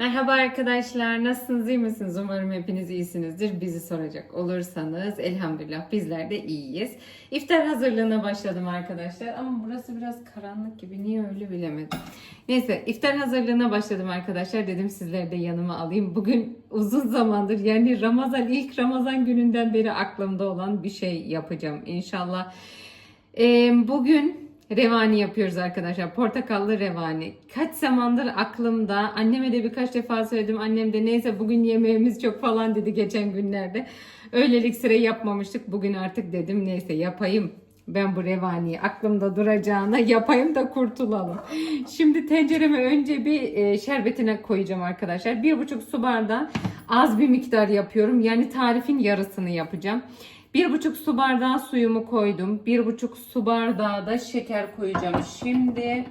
Merhaba arkadaşlar, nasılsınız, iyi misiniz? Umarım hepiniz iyisinizdir. Bizi soracak olursanız elhamdülillah bizler de iyiyiz. İftar hazırlığına başladım arkadaşlar ama burası biraz karanlık gibi. Niye öyle bilemedim. Neyse iftar hazırlığına başladım arkadaşlar. Dedim sizleri de yanıma alayım. Bugün uzun zamandır yani Ramazan ilk Ramazan gününden beri aklımda olan bir şey yapacağım inşallah. Bugün Revani yapıyoruz arkadaşlar. Portakallı revani. Kaç zamandır aklımda. Anneme de birkaç defa söyledim. Annem de neyse bugün yemeğimiz çok falan dedi geçen günlerde. Öylelik sıra yapmamıştık. Bugün artık dedim neyse yapayım. Ben bu revaniyi aklımda duracağına yapayım da kurtulalım. Şimdi tencereme önce bir e, şerbetine koyacağım arkadaşlar. Bir buçuk su bardağı az bir miktar yapıyorum. Yani tarifin yarısını yapacağım. Bir buçuk su bardağı suyumu koydum. Bir buçuk su bardağı da şeker koyacağım. Şimdi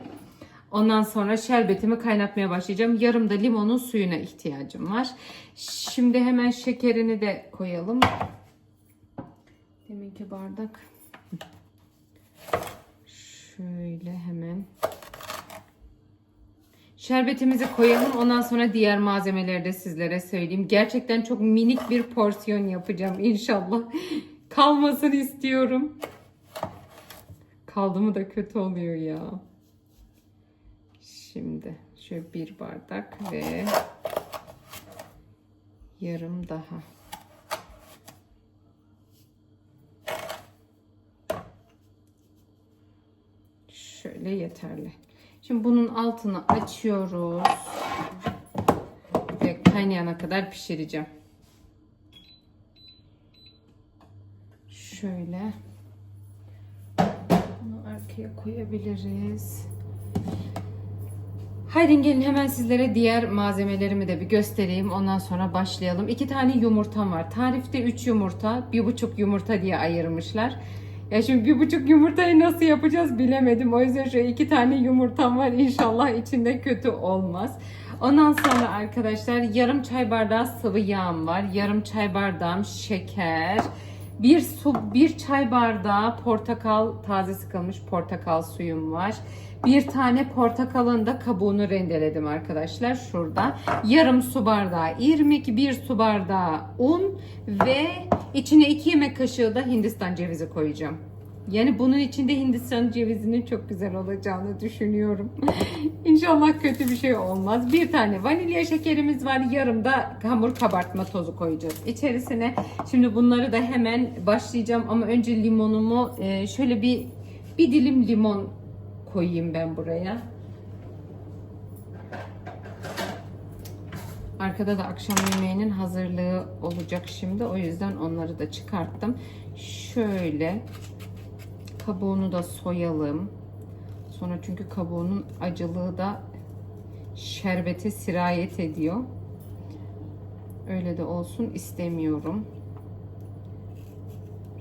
ondan sonra şerbetimi kaynatmaya başlayacağım. Yarım da limonun suyuna ihtiyacım var. Şimdi hemen şekerini de koyalım. Deminki bardak. Şöyle hemen. Şerbetimizi koyalım. Ondan sonra diğer malzemeleri de sizlere söyleyeyim. Gerçekten çok minik bir porsiyon yapacağım inşallah. Kalmasını istiyorum. Kaldı mı da kötü oluyor ya. Şimdi şöyle bir bardak ve yarım daha. Şöyle yeterli. Şimdi bunun altını açıyoruz. Ve kaynayana kadar pişireceğim. Şöyle. Bunu arkaya koyabiliriz. Haydi gelin hemen sizlere diğer malzemelerimi de bir göstereyim. Ondan sonra başlayalım. İki tane yumurtam var. Tarifte 3 yumurta, bir buçuk yumurta diye ayırmışlar. Ya şimdi bir buçuk yumurtayı nasıl yapacağız bilemedim. O yüzden şöyle iki tane yumurtam var. İnşallah içinde kötü olmaz. Ondan sonra arkadaşlar yarım çay bardağı sıvı yağım var. Yarım çay bardağım şeker. Bir su, bir çay bardağı portakal taze sıkılmış portakal suyum var. Bir tane portakalın da kabuğunu rendeledim arkadaşlar şurada. Yarım su bardağı irmik, bir su bardağı un ve içine iki yemek kaşığı da Hindistan cevizi koyacağım. Yani bunun içinde Hindistan cevizinin çok güzel olacağını düşünüyorum. İnşallah kötü bir şey olmaz. Bir tane vanilya şekerimiz var. Yarım da hamur kabartma tozu koyacağız içerisine. Şimdi bunları da hemen başlayacağım ama önce limonumu e, şöyle bir bir dilim limon koyayım ben buraya. Arkada da akşam yemeğinin hazırlığı olacak şimdi. O yüzden onları da çıkarttım. Şöyle kabuğunu da soyalım. Sonra çünkü kabuğunun acılığı da şerbete sirayet ediyor. Öyle de olsun istemiyorum.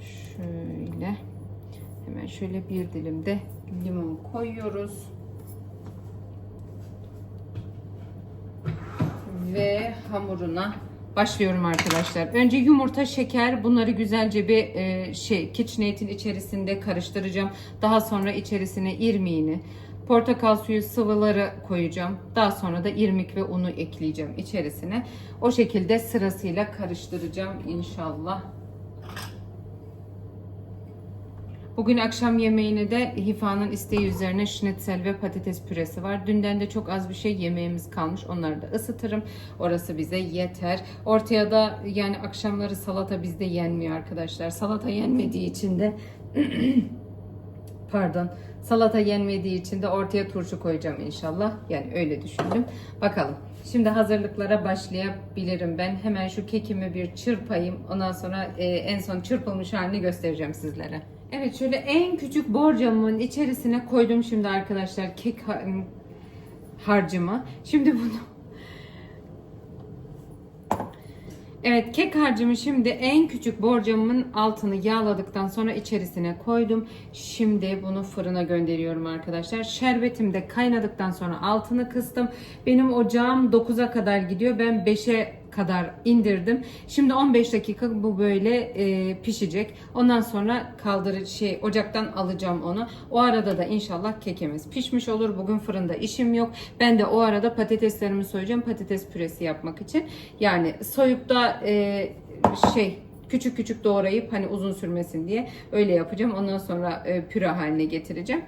Şöyle hemen şöyle bir dilim de limon koyuyoruz. Ve hamuruna başlıyorum arkadaşlar. Önce yumurta, şeker bunları güzelce bir e, şey KitchenAid'in içerisinde karıştıracağım. Daha sonra içerisine irmiğini, portakal suyu sıvıları koyacağım. Daha sonra da irmik ve unu ekleyeceğim içerisine. O şekilde sırasıyla karıştıracağım inşallah. Bugün akşam yemeğine de Hifa'nın isteği üzerine schnitzel ve patates püresi var. Dünden de çok az bir şey yemeğimiz kalmış. Onları da ısıtırım. Orası bize yeter. Ortaya da yani akşamları salata bizde yenmiyor arkadaşlar. Salata yenmediği için de pardon salata yenmediği için de ortaya turşu koyacağım inşallah. Yani öyle düşündüm. Bakalım. Şimdi hazırlıklara başlayabilirim ben. Hemen şu kekimi bir çırpayım. Ondan sonra e, en son çırpılmış halini göstereceğim sizlere. Evet şöyle en küçük borcamın içerisine koydum şimdi arkadaşlar kek ha- harcımı. Şimdi bunu Evet kek harcımı şimdi en küçük borcamın altını yağladıktan sonra içerisine koydum. Şimdi bunu fırına gönderiyorum arkadaşlar. Şerbetim de kaynadıktan sonra altını kıstım. Benim ocağım 9'a kadar gidiyor. Ben 5'e kadar indirdim. Şimdi 15 dakika bu böyle e, pişecek. Ondan sonra kaldırı şey ocaktan alacağım onu. O arada da inşallah kekimiz pişmiş olur. Bugün fırında işim yok. Ben de o arada patateslerimi soyacağım patates püresi yapmak için. Yani soyup da e, şey küçük küçük doğrayıp hani uzun sürmesin diye öyle yapacağım. Ondan sonra e, püre haline getireceğim.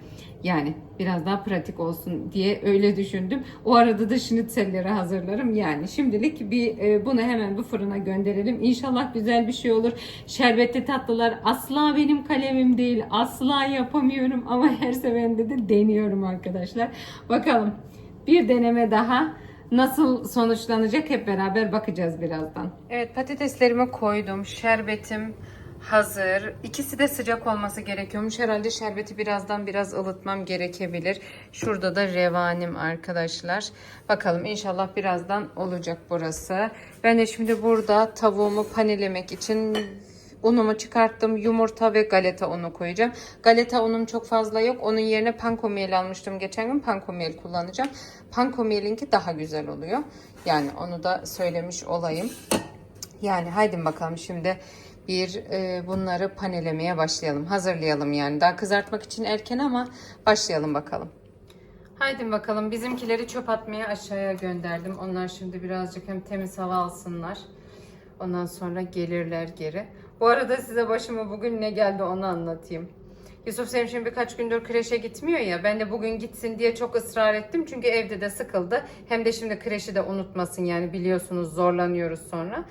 Yani biraz daha pratik olsun diye öyle düşündüm. O arada da schnitzelleri hazırlarım. Yani şimdilik bir e, bunu hemen bir fırına gönderelim. İnşallah güzel bir şey olur. Şerbetli tatlılar asla benim kalemim değil. Asla yapamıyorum ama her seferinde de deniyorum arkadaşlar. Bakalım bir deneme daha nasıl sonuçlanacak hep beraber bakacağız birazdan. Evet patateslerimi koydum. Şerbetim hazır. İkisi de sıcak olması gerekiyormuş. Herhalde şerbeti birazdan biraz ılıtmam gerekebilir. Şurada da revanim arkadaşlar. Bakalım inşallah birazdan olacak burası. Ben de şimdi burada tavuğumu panelemek için unumu çıkarttım. Yumurta ve galeta unu koyacağım. Galeta unum çok fazla yok. Onun yerine pankomiyel almıştım geçen gün. Pankomiyel kullanacağım. Pankomiyelinki daha güzel oluyor. Yani onu da söylemiş olayım. Yani haydi bakalım şimdi bir e, bunları panelemeye başlayalım. Hazırlayalım yani. Daha kızartmak için erken ama başlayalım bakalım. Haydi bakalım bizimkileri çöp atmaya aşağıya gönderdim. Onlar şimdi birazcık hem temiz hava alsınlar. Ondan sonra gelirler geri. Bu arada size başıma bugün ne geldi onu anlatayım. Yusuf Selim şimdi birkaç gündür kreşe gitmiyor ya. Ben de bugün gitsin diye çok ısrar ettim. Çünkü evde de sıkıldı. Hem de şimdi kreşi de unutmasın yani biliyorsunuz zorlanıyoruz sonra.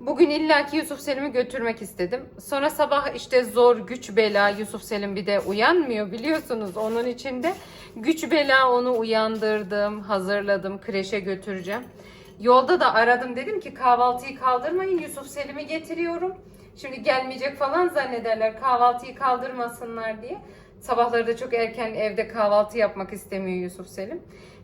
Bugün illaki Yusuf Selim'i götürmek istedim. Sonra sabah işte zor güç bela Yusuf Selim bir de uyanmıyor biliyorsunuz onun içinde. Güç bela onu uyandırdım, hazırladım, kreşe götüreceğim. Yolda da aradım dedim ki kahvaltıyı kaldırmayın Yusuf Selim'i getiriyorum. Şimdi gelmeyecek falan zannederler kahvaltıyı kaldırmasınlar diye. Sabahları da çok erken evde kahvaltı yapmak istemiyor Yusuf Selim.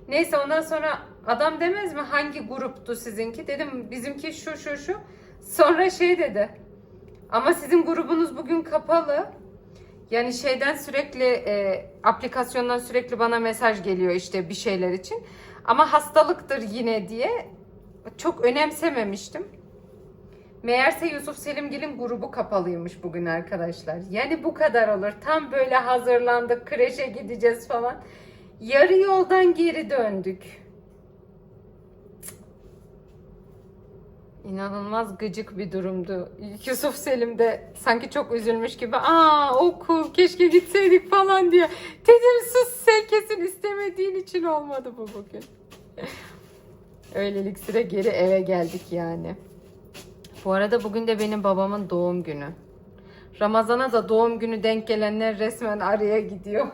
Neyse ondan sonra adam demez mi hangi gruptu sizinki? Dedim bizimki şu şu şu. Sonra şey dedi. Ama sizin grubunuz bugün kapalı. Yani şeyden sürekli e, aplikasyondan sürekli bana mesaj geliyor işte bir şeyler için. Ama hastalıktır yine diye çok önemsememiştim. Meğerse Yusuf Selimgil'in grubu kapalıymış bugün arkadaşlar. Yani bu kadar olur. Tam böyle hazırlandık, kreşe gideceğiz falan. Yarı yoldan geri döndük. İnanılmaz gıcık bir durumdu. Yusuf Selim de sanki çok üzülmüş gibi aa okul keşke gitseydik falan diye. Dedim sus sen kesin istemediğin için olmadı bu bugün. Öylelik süre geri eve geldik yani. Bu arada bugün de benim babamın doğum günü. Ramazana da doğum günü denk gelenler resmen araya gidiyor.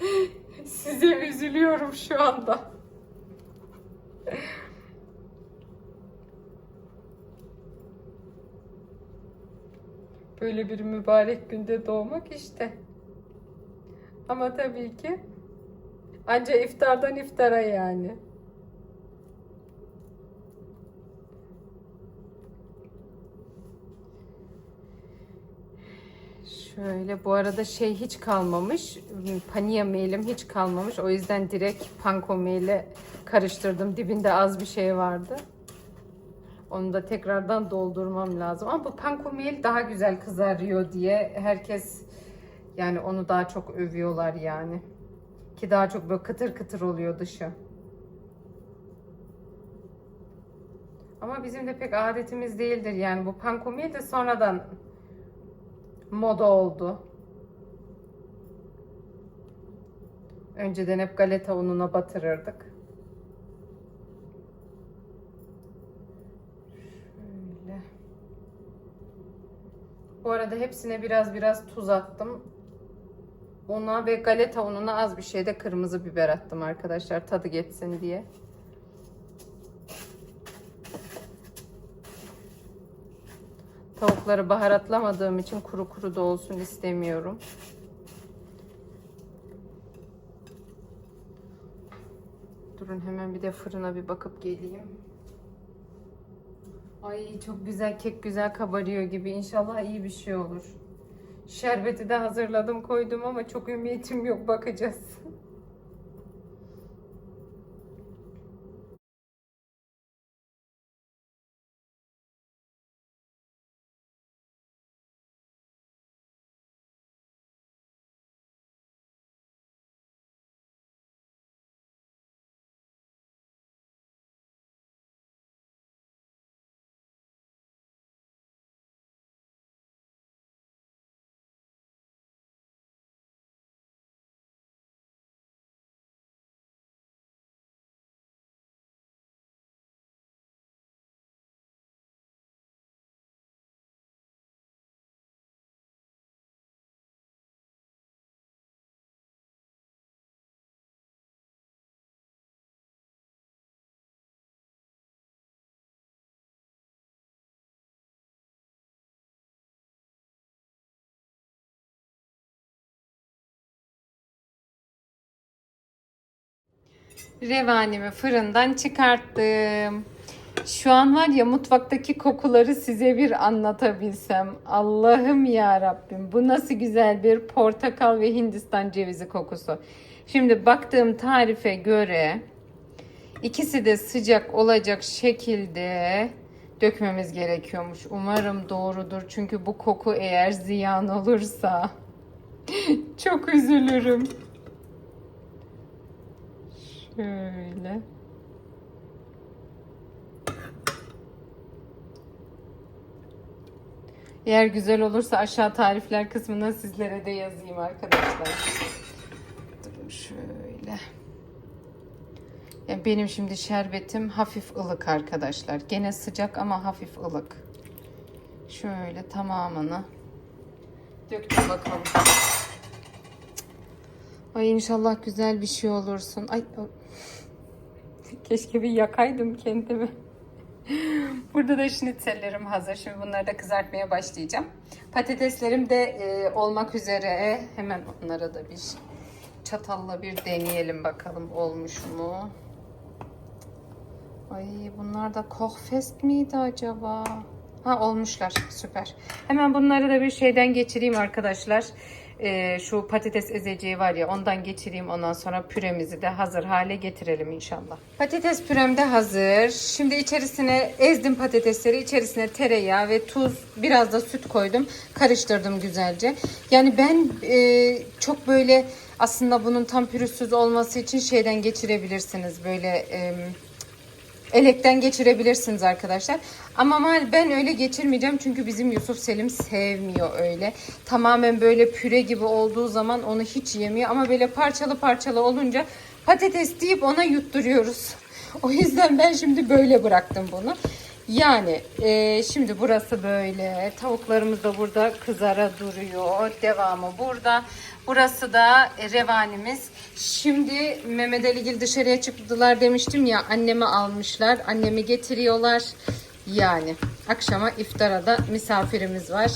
Size üzülüyorum şu anda. Böyle bir mübarek günde doğmak işte. Ama tabii ki anca iftardan iftara yani. Şöyle bu arada şey hiç kalmamış. Paniye mailim hiç kalmamış. O yüzden direkt panko maile karıştırdım. Dibinde az bir şey vardı. Onu da tekrardan doldurmam lazım. Ama bu panko mail daha güzel kızarıyor diye herkes yani onu daha çok övüyorlar yani. Ki daha çok böyle kıtır kıtır oluyor dışı. Ama bizim de pek adetimiz değildir yani bu panko mail de sonradan moda oldu. Önceden hep galeta ununa batırırdık. Şöyle. Bu arada hepsine biraz biraz tuz attım. Una ve galeta ununa az bir şey de kırmızı biber attım arkadaşlar tadı geçsin diye. Tavukları baharatlamadığım için kuru kuru da olsun istemiyorum. Durun hemen bir de fırına bir bakıp geleyim. Ay çok güzel kek güzel kabarıyor gibi. İnşallah iyi bir şey olur. Şerbeti de hazırladım koydum ama çok ümitim yok bakacağız. Revanimi fırından çıkarttım. Şu an var ya mutfaktaki kokuları size bir anlatabilsem. Allah'ım ya Rabbim bu nasıl güzel bir portakal ve Hindistan cevizi kokusu. Şimdi baktığım tarife göre ikisi de sıcak olacak şekilde dökmemiz gerekiyormuş. Umarım doğrudur. Çünkü bu koku eğer ziyan olursa çok üzülürüm. Şöyle. Eğer güzel olursa aşağı tarifler kısmına sizlere de yazayım arkadaşlar. Dur şöyle. Yani benim şimdi şerbetim hafif ılık arkadaşlar. Gene sıcak ama hafif ılık. Şöyle tamamını döktüm bakalım. Ay inşallah güzel bir şey olursun. Ay keşke bir yakaydım kendimi. Burada da schnitzellerim hazır. Şimdi bunları da kızartmaya başlayacağım. Patateslerim de e, olmak üzere. Hemen onlara da bir çatalla bir deneyelim bakalım olmuş mu? Ay bunlar da Kochfest miydi acaba? Ha olmuşlar süper. Hemen bunları da bir şeyden geçireyim arkadaşlar. Ee, şu patates ezeceği var ya ondan geçireyim ondan sonra püremizi de hazır hale getirelim inşallah. Patates pürem de hazır. Şimdi içerisine ezdim patatesleri içerisine tereyağı ve tuz biraz da süt koydum. Karıştırdım güzelce. Yani ben e, çok böyle aslında bunun tam pürüzsüz olması için şeyden geçirebilirsiniz böyle... E, elekten geçirebilirsiniz arkadaşlar. Ama ben öyle geçirmeyeceğim çünkü bizim Yusuf Selim sevmiyor öyle. Tamamen böyle püre gibi olduğu zaman onu hiç yemiyor ama böyle parçalı parçalı olunca patates deyip ona yutturuyoruz. O yüzden ben şimdi böyle bıraktım bunu. Yani e, şimdi burası böyle. Tavuklarımız da burada kızara duruyor. Devamı burada. Burası da e, revanimiz. Şimdi Mehmet Aligil dışarıya çıktılar demiştim ya. Annemi almışlar. Annemi getiriyorlar. Yani akşama iftara da misafirimiz var.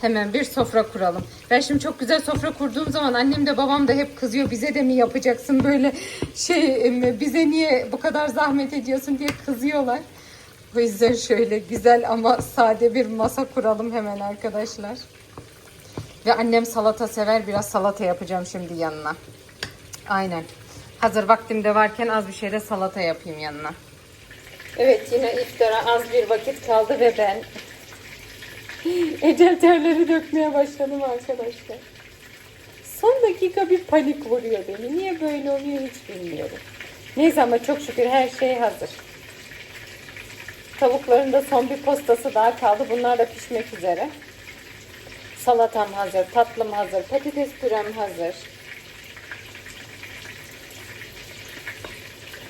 Hemen bir sofra kuralım. Ben şimdi çok güzel sofra kurduğum zaman annem de babam da hep kızıyor. Bize de mi yapacaksın böyle şey em, bize niye bu kadar zahmet ediyorsun diye kızıyorlar. O yüzden şöyle güzel ama sade bir masa kuralım hemen arkadaşlar. Ve annem salata sever. Biraz salata yapacağım şimdi yanına. Aynen. Hazır vaktimde varken az bir şey de salata yapayım yanına. Evet yine iftara az bir vakit kaldı ve ben ecel terleri dökmeye başladım arkadaşlar. Son dakika bir panik vuruyor beni. Niye böyle oluyor hiç bilmiyorum. Neyse ama çok şükür her şey hazır. Tavukların da son bir postası daha kaldı. Bunlar da pişmek üzere. Salatam hazır, tatlım hazır, patates pürem hazır.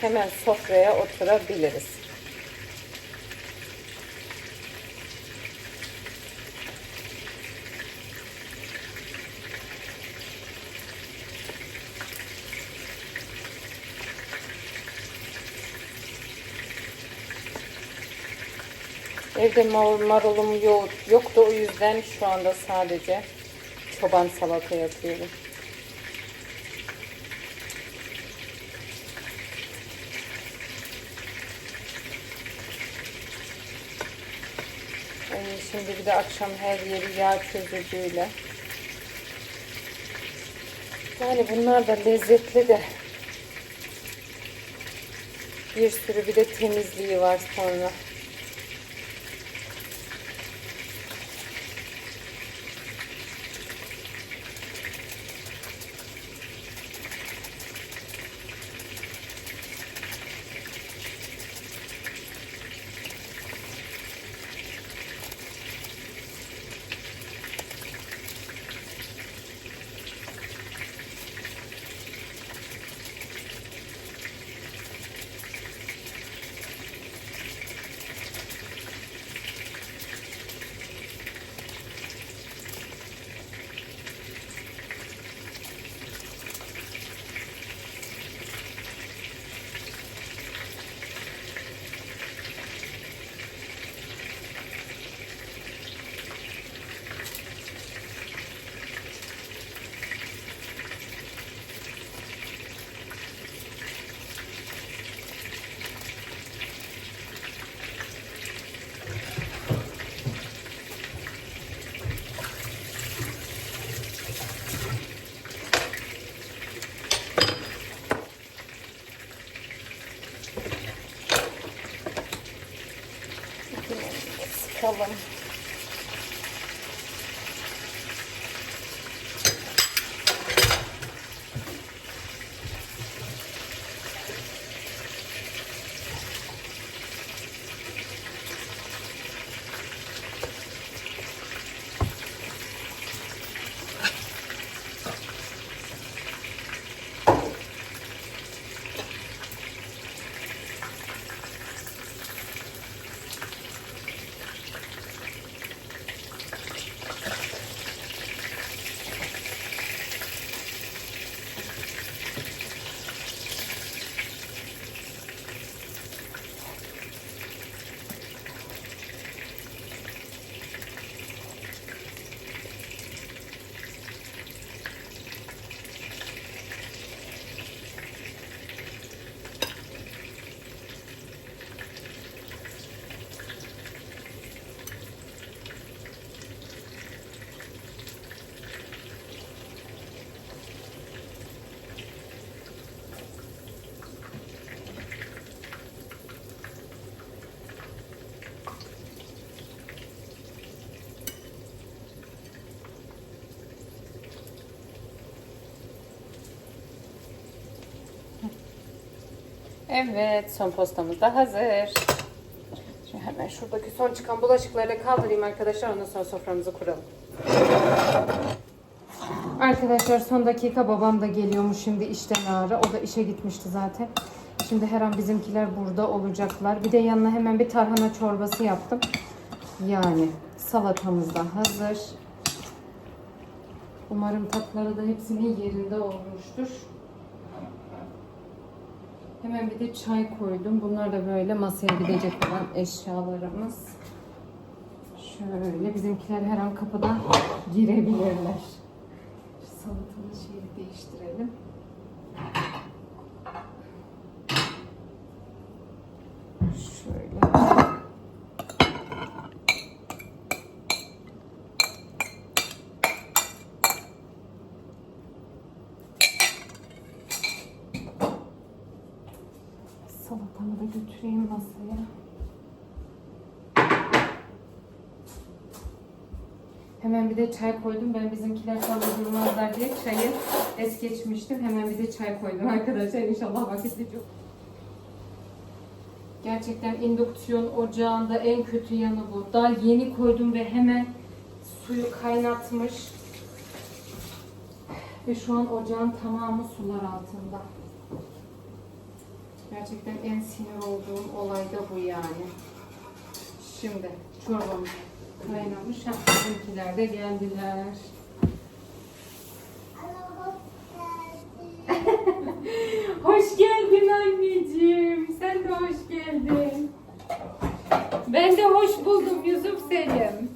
Hemen sofraya oturabiliriz. Evde mar- marulum yok, yoktu o yüzden şu anda sadece çoban salata yapıyorum. Ay, şimdi bir de akşam her yeri yağ çözücüyle. Yani bunlar da lezzetli de. Bir sürü bir de temizliği var sonra. Bakalım. Evet, son postamız da hazır. Şimdi hemen şuradaki son çıkan bulaşıkları kaldırayım arkadaşlar. Ondan sonra soframızı kuralım. Arkadaşlar son dakika babam da geliyormuş şimdi işten ara. O da işe gitmişti zaten. Şimdi her an bizimkiler burada olacaklar. Bir de yanına hemen bir tarhana çorbası yaptım. Yani salatamız da hazır. Umarım tatları da hepsinin yerinde olmuştur. Hemen bir de çay koydum. Bunlar da böyle masaya gidecek olan eşyalarımız. Şöyle bizimkiler her an kapıdan girebilirler. Şu salatanın değiştirelim. Şöyle. Salatamı da götüreyim masaya. Hemen bir de çay koydum. Ben bizimkiler fazla durmazlar diye çayı es geçmiştim. Hemen bir de çay koydum arkadaşlar. İnşallah vakitli çok. Gerçekten indüksiyon ocağında en kötü yanı bu. Daha yeni koydum ve hemen suyu kaynatmış. Ve şu an ocağın tamamı sular altında. Gerçekten en sinir olduğum olay da bu yani. Şimdi çorbam kaynamış. Ha, bizimkiler de geldiler. hoş geldin anneciğim. Sen de hoş geldin. Ben de hoş buldum Yusuf Selim.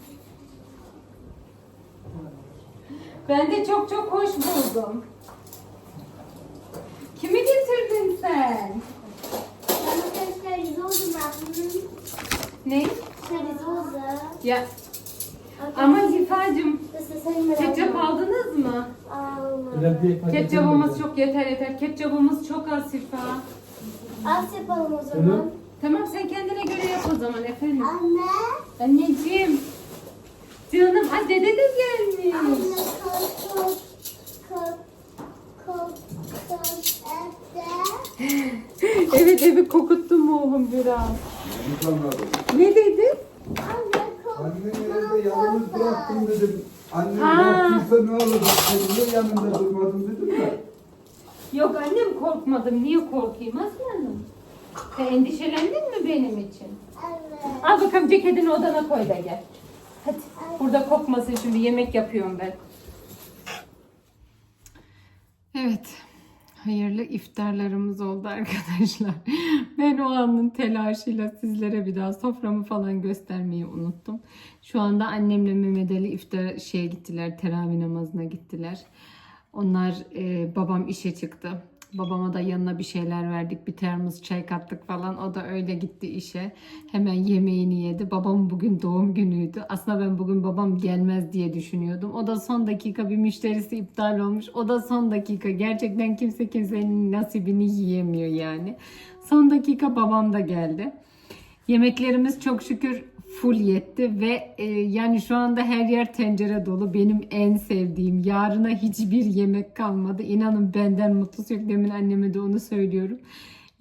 Ben de çok çok hoş buldum. Kimi getirdin sen? Ne? Ya ama Hifacım ketçap aldınız mı? Ketçabımız çok yeter yeter. Ketçabımız çok az Hifa. Az yapalım o zaman. Tamam sen kendine göre yap o zaman efendim. Anne. Anneciğim. Canım ay dede de gelmiş. Anne kol kol kol kol evde. Evet evi kokuttum oğlum biraz. Ne dedin? Anne kol Anneni evde yalnız bıraktım dedim. Annem Ha. yaptıysa ne olacak? Sen niye yanında durmadın dedim de. Yok annem korkmadım. Niye korkayım aslanım? Sen endişelendin mi benim için? Evet. Al bakalım ceketini odana koy da gel. Hadi. Burada kokmasın şimdi yemek yapıyorum ben. Evet. Hayırlı iftarlarımız oldu arkadaşlar. Ben o anın telaşıyla sizlere bir daha soframı falan göstermeyi unuttum. Şu anda annemle Mehmet Ali iftar şeye gittiler, teravih namazına gittiler. Onlar e, babam işe çıktı. Babama da yanına bir şeyler verdik. Bir termos çay kattık falan. O da öyle gitti işe. Hemen yemeğini yedi. Babam bugün doğum günüydü. Aslında ben bugün babam gelmez diye düşünüyordum. O da son dakika bir müşterisi iptal olmuş. O da son dakika. Gerçekten kimse kimsenin nasibini yiyemiyor yani. Son dakika babam da geldi. Yemeklerimiz çok şükür full yetti ve e, yani şu anda her yer tencere dolu. Benim en sevdiğim. Yarına hiçbir yemek kalmadı. İnanın benden mutlusu yok. Demin anneme de onu söylüyorum.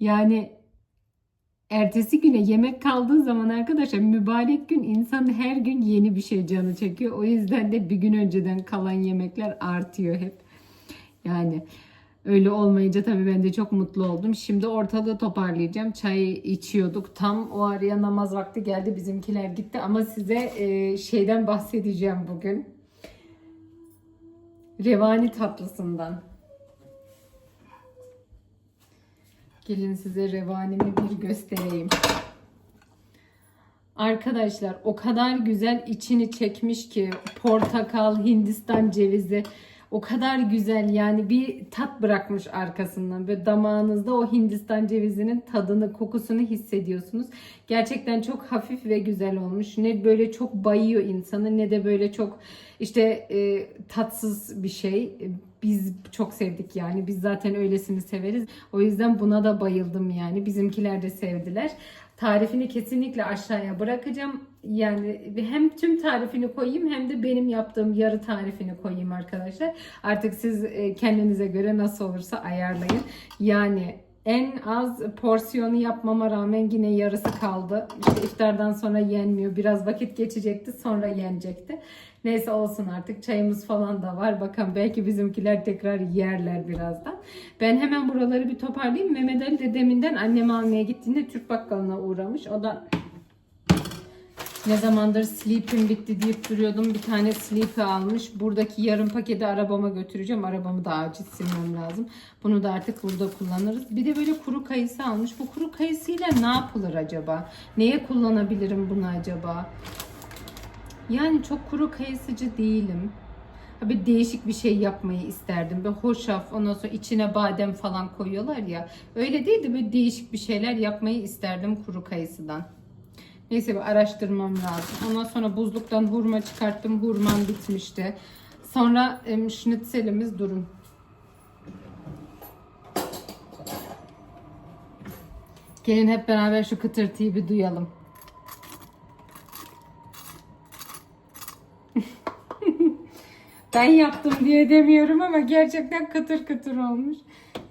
Yani ertesi güne yemek kaldığı zaman arkadaşlar mübarek gün insanın her gün yeni bir şey canı çekiyor. O yüzden de bir gün önceden kalan yemekler artıyor hep. Yani öyle olmayınca tabii ben de çok mutlu oldum. Şimdi ortalığı toparlayacağım. Çay içiyorduk. Tam o araya namaz vakti geldi. Bizimkiler gitti ama size e, şeyden bahsedeceğim bugün. Revani tatlısından. Gelin size revanimi bir göstereyim. Arkadaşlar o kadar güzel içini çekmiş ki portakal, Hindistan cevizi o kadar güzel yani bir tat bırakmış arkasından ve damağınızda o Hindistan cevizinin tadını, kokusunu hissediyorsunuz. Gerçekten çok hafif ve güzel olmuş. Ne böyle çok bayıyor insanı ne de böyle çok işte e, tatsız bir şey. Biz çok sevdik yani. Biz zaten öylesini severiz. O yüzden buna da bayıldım yani. Bizimkiler de sevdiler. Tarifini kesinlikle aşağıya bırakacağım. Yani hem tüm tarifini koyayım hem de benim yaptığım yarı tarifini koyayım arkadaşlar. Artık siz e, kendinize göre nasıl olursa ayarlayın. Yani en az porsiyonu yapmama rağmen yine yarısı kaldı. İşte iftardan sonra yenmiyor. Biraz vakit geçecekti sonra yenecekti. Neyse olsun artık çayımız falan da var. Bakın belki bizimkiler tekrar yerler birazdan. Ben hemen buraları bir toparlayayım. Mehmet Ali de deminden annemi almaya gittiğinde Türk bakkalına uğramış. O da ne zamandır sleep'im bitti deyip duruyordum. Bir tane sleep'i almış. Buradaki yarım paketi arabama götüreceğim. Arabamı da acil silmem lazım. Bunu da artık burada kullanırız. Bir de böyle kuru kayısı almış. Bu kuru kayısıyla ne yapılır acaba? Neye kullanabilirim bunu acaba? Yani çok kuru kayısıcı değilim. Bir değişik bir şey yapmayı isterdim. Böyle hoşaf, ondan sonra içine badem falan koyuyorlar ya. Öyle değil de böyle değişik bir şeyler yapmayı isterdim kuru kayısıdan. Neyse bir araştırmam lazım. Ondan sonra buzluktan hurma çıkarttım. Hurmam bitmişti. Sonra em, schnitzelimiz durun. Gelin hep beraber şu kıtırtıyı bir duyalım. Ben yaptım diye demiyorum ama gerçekten kıtır kıtır olmuş.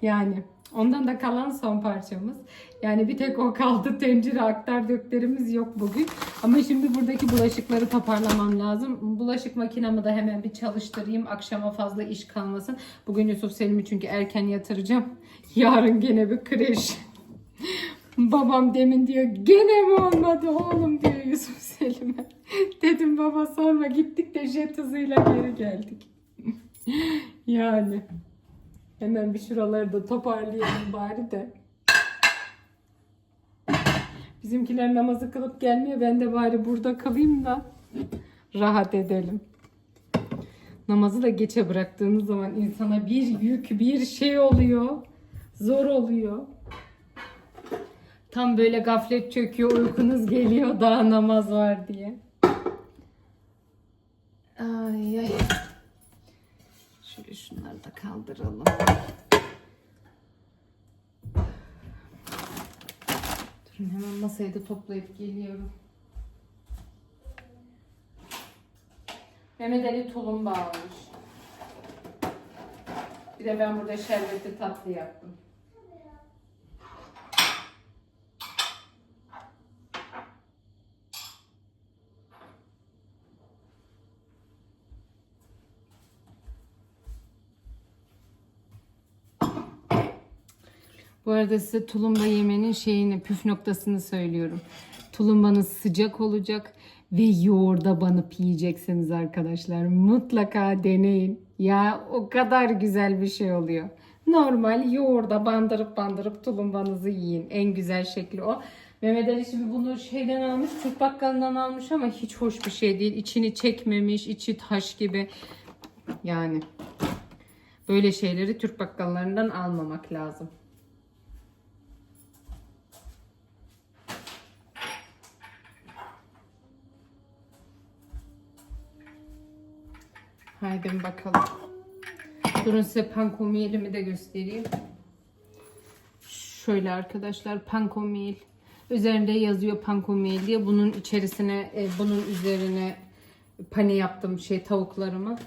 Yani ondan da kalan son parçamız. Yani bir tek o kaldı. Tencere aktar döklerimiz yok bugün. Ama şimdi buradaki bulaşıkları toparlamam lazım. Bulaşık makinamı da hemen bir çalıştırayım. Akşama fazla iş kalmasın. Bugün Yusuf Selim'i çünkü erken yatıracağım. Yarın gene bir kreş. Babam demin diyor gene mi olmadı oğlum diyor Yusuf Selim'e. Dedim baba sorma gittik de jet hızıyla geri geldik. yani. Hemen bir şuraları da toparlayalım bari de. Bizimkiler namazı kılıp gelmiyor. Ben de bari burada kalayım da rahat edelim. Namazı da geçe bıraktığınız zaman insana bir yük, bir şey oluyor. Zor oluyor. Tam böyle gaflet çöküyor, uykunuz geliyor, daha namaz var diye. Ay ay. Şöyle şunları da kaldıralım. Durun hemen masayı da toplayıp geliyorum. Mehmet Ali tulumba almış. Bir de ben burada şerbetli tatlı yaptım. Bu arada size tulumba yemenin şeyini, püf noktasını söylüyorum. Tulumbanız sıcak olacak ve yoğurda banıp yiyeceksiniz arkadaşlar. Mutlaka deneyin. Ya o kadar güzel bir şey oluyor. Normal yoğurda bandırıp bandırıp tulumbanızı yiyin. En güzel şekli o. Mehmet Ali şimdi bunu şeyden almış, Türk bakkalından almış ama hiç hoş bir şey değil. İçini çekmemiş, içi taş gibi. Yani böyle şeyleri Türk bakkallarından almamak lazım. Haydi bakalım. Durun size pankomiyelimi de göstereyim. Şöyle arkadaşlar pankomiyel. Üzerinde yazıyor pankomiyel diye. Bunun içerisine, e, bunun üzerine pani yaptım şey tavuklarımı.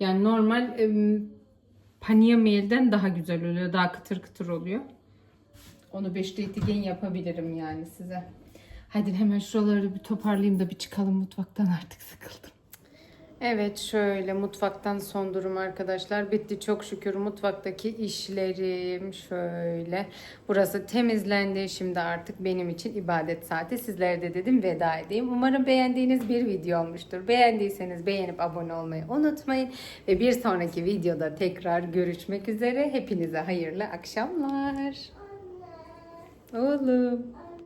Yani normal e, paniye meelden daha güzel oluyor. Daha kıtır kıtır oluyor. Onu beşte yapabilirim yani size. Hadi hemen şuraları bir toparlayayım da bir çıkalım mutfaktan artık sıkıldım. Evet şöyle mutfaktan son durum arkadaşlar. Bitti çok şükür mutfaktaki işlerim şöyle. Burası temizlendi. Şimdi artık benim için ibadet saati. Sizlere de dedim veda edeyim. Umarım beğendiğiniz bir video olmuştur. Beğendiyseniz beğenip abone olmayı unutmayın. Ve bir sonraki videoda tekrar görüşmek üzere. Hepinize hayırlı akşamlar. Oğlum.